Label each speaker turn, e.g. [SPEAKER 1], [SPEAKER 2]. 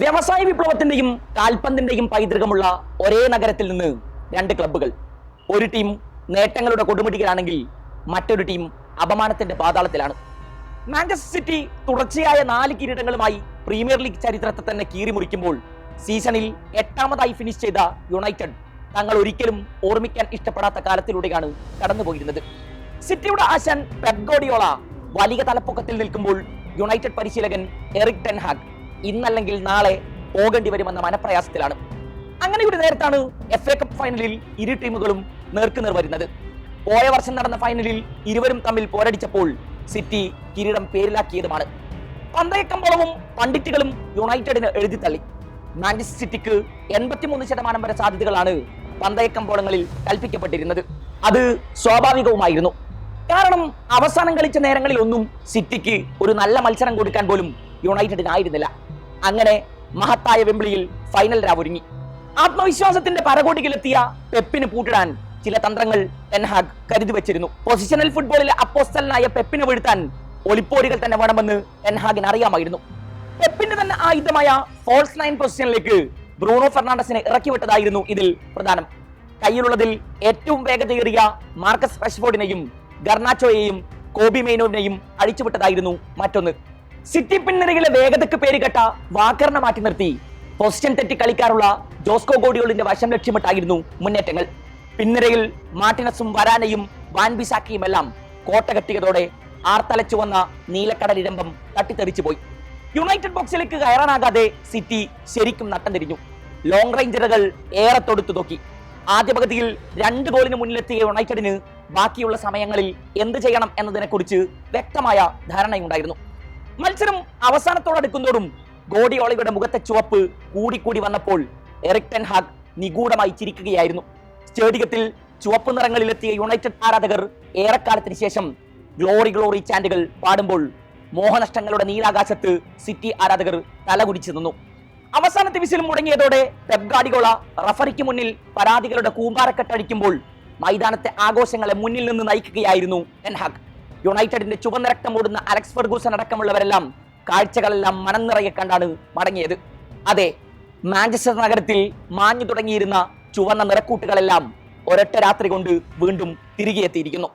[SPEAKER 1] വ്യവസായ വിപ്ലവത്തിന്റെയും കാൽപന്തിന്റെയും പൈതൃകമുള്ള ഒരേ നഗരത്തിൽ നിന്ന് രണ്ട് ക്ലബ്ബുകൾ ഒരു ടീം നേട്ടങ്ങളുടെ കൊടുമുടികളാണെങ്കിൽ മറ്റൊരു ടീം അപമാനത്തിന്റെ പാതാളത്തിലാണ്. മാഞ്ചസ്റ്റർ സിറ്റി തുടർച്ചയായ നാല് കിരീടങ്ങളുമായി പ്രീമിയർ ലീഗ് ചരിത്രത്തെ തന്നെ കീറിമുറിക്കുമ്പോൾ സീസണിൽ എട്ടാമതായി ഫിനിഷ് ചെയ്ത യുണൈറ്റഡ് തങ്ങൾ ഒരിക്കലും ഓർമ്മിക്കാൻ ഇഷ്ടപ്പെടാത്ത കാലത്തിലൂടെയാണ് കടന്നുപോയിരുന്നത്. സിറ്റിയുടെ ആശാൻ പെപ് ഗോഡിയോള വലിയ തലപ്പൊക്കത്തിൽ നിൽക്കുമ്പോൾ യുണൈറ്റഡ് പരിശീലകൻ എറിക് ടെൻഹാഗ് ഇന്നല്ലെങ്കിൽ നാളെ പോകേണ്ടി വരുമെന്ന മനപ്രയാസത്തിലാണ്. അങ്ങനെ ഒരു നേരത്താണ് എഫ് എ കപ്പ് ഫൈനലിൽ ഇരു ടീമുകളും നേർക്കുനേർ വരുന്നത്. പോയ വർഷം നടന്ന ഫൈനലിൽ ഇരുവരും തമ്മിൽ പോരടിച്ചപ്പോൾ സിറ്റി കിരീടം പേരിലാക്കിയതുമാണ്. പന്തയക്കമ്പോളവും പണ്ഡിറ്റുകളും യുണൈറ്റഡിന് എഴുതി തള്ളി. മാഞ്ചസ്റ്റർ സിറ്റിക്ക് എൺപത്തിമൂന്ന് ശതമാനം വരെ സാധ്യതകളാണ് പന്തയക്കമ്പോളങ്ങളിൽ കൽപ്പിക്കപ്പെട്ടിരുന്നത്. അത് സ്വാഭാവികവുമായിരുന്നു. കാരണം അവസാനം കളിച്ച നേരങ്ങളിൽ ഒന്നും സിറ്റിക്ക് ഒരു നല്ല മത്സരം കൊടുക്കാൻ പോലും യുണൈറ്റഡിനായിരുന്നില്ല അങ്ങനെ മഹത്തായ വെമ്പിളിയിൽ ഫൈനൽ രാവൊരുങ്ങി ആത്മവിശ്വാസത്തിന്റെ പരകോടിയിലെത്തിയ പെപ്പിന് പൂട്ടിടാൻ ചില തന്ത്രങ്ങൾ ടെൻഹാഗ് കരുതി വെച്ചിരുന്നു. പൊസിഷണൽ ഫുട്ബോളിലെ അപ്പോസ്റ്റലിനായ പെപ്പിനെ വീഴ്ത്താൻ ഒളിപ്പോരികൾ തന്നെ വേണമെന്ന് ടെൻഹാഗിന് അറിയാമായിരുന്നു. പെപ്പിന്റെ തന്നെ ആയുധമായ ഫോൾസ് നയൻ പൊസിഷനിലേക്ക് ബ്രൂണോ ഫെർണാണ്ടസിനെ ഇറക്കി വിട്ടതായിരുന്നു ഇതിൽ പ്രധാനം. കയ്യിലുള്ളതിൽ ഏറ്റവും വേഗതയേറിയ മാർക്കസ് റഷ്ഫോർഡിനെയും ഗർണാച്ചോയെയും കോബി മെയ്നോവിനെയും അഴിച്ചുവിട്ടതായിരുന്നു മറ്റൊന്ന്. സിറ്റി പിൻനിരയിലെ വേഗതയ്ക്ക് പേരുകെട്ട വാക്കറിനെ മാറ്റി നിർത്തി. പൊസിഷൻ തെറ്റി കളിക്കാറുള്ള ജോസ്കോ ഗോഡിയോളിന്റെ വശം ലക്ഷ്യമിട്ടായിരുന്നു മുന്നേറ്റങ്ങൾ. പിൻനിരയിൽ മാർട്ടിനസും വരാനയും വാൻബിസാക്കിയും എല്ലാം കോട്ട കെട്ടിയതോടെ ആർത്തലച്ചു വന്ന നീലക്കടലിരമ്പം തട്ടിത്തെറിച്ചു പോയി. യുണൈറ്റഡ് ബോക്സിലേക്ക് കയറാനാകാതെ സിറ്റി ശരിക്കും നട്ടം തിരിഞ്ഞു. ലോങ് റേഞ്ചറുകൾ ഏറെ തൊടുത്തു നോക്കി. ആദ്യ പകുതിയിൽ രണ്ട് ഗോളിന് മുന്നിലെത്തിയ യുണൈറ്റഡിന് ബാക്കിയുള്ള സമയങ്ങളിൽ എന്ത് ചെയ്യണം എന്നതിനെക്കുറിച്ച് വ്യക്തമായ ധാരണയുണ്ടായിരുന്നു. മത്സരം അവസാനത്തോടടുക്കുന്നതോടും ഗോഡിയോളയുടെ മുഖത്തെ ചുവപ്പ് കൂടിക്കൂടി വന്നപ്പോൾ എറിക് ടെൻഹാഗ് നിഗൂഢമായി ചിരിക്കുകയായിരുന്നു. സ്റ്റേഡിയത്തിൽ ചുവപ്പ് നിറങ്ങളിലെത്തിയ യുണൈറ്റഡ് ആരാധകർ ഏറെക്കാലത്തിന് ശേഷം ഗ്ലോറി ഗ്ലോറി ചാൻഡുകൾ പാടുമ്പോൾ മോഹനഷ്ടങ്ങളുടെ നീലാകാശത്ത് സിറ്റി ആരാധകർ തലകുടിച്ചു നിന്നു. അവസാനത്തെ വിസിൽ മുടങ്ങിയതോടെ പെബ്ഗാഡികോള റഫറിക്ക് മുന്നിൽ പരാതികളുടെ കൂമ്പാരക്കെട്ടടിക്കുമ്പോൾ മൈതാനത്തെ ആഘോഷങ്ങളെ മുന്നിൽ നിന്ന് നയിക്കുകയായിരുന്നു ടെൻഹാഗ് യുണൈറ്റഡിന്റെ ചുവന്ന രക്തമോടുന്ന അലക്സ് ഫെർഗൂസൺ അടക്കമുള്ളവരെല്ലാം കാഴ്ചകളെല്ലാം മനം നിറയെ കണ്ടാണ് മടങ്ങിയത്. അതെ മാഞ്ചസ്റ്റർ നഗരത്തിൽ മാഞ്ഞു തുടങ്ങിയിരുന്ന ചുവന്ന നിറക്കൂട്ടുകളെല്ലാം ഒരൊറ്റ രാത്രി കൊണ്ട് വീണ്ടും തിരികെ എത്തിയിരിക്കുന്നു.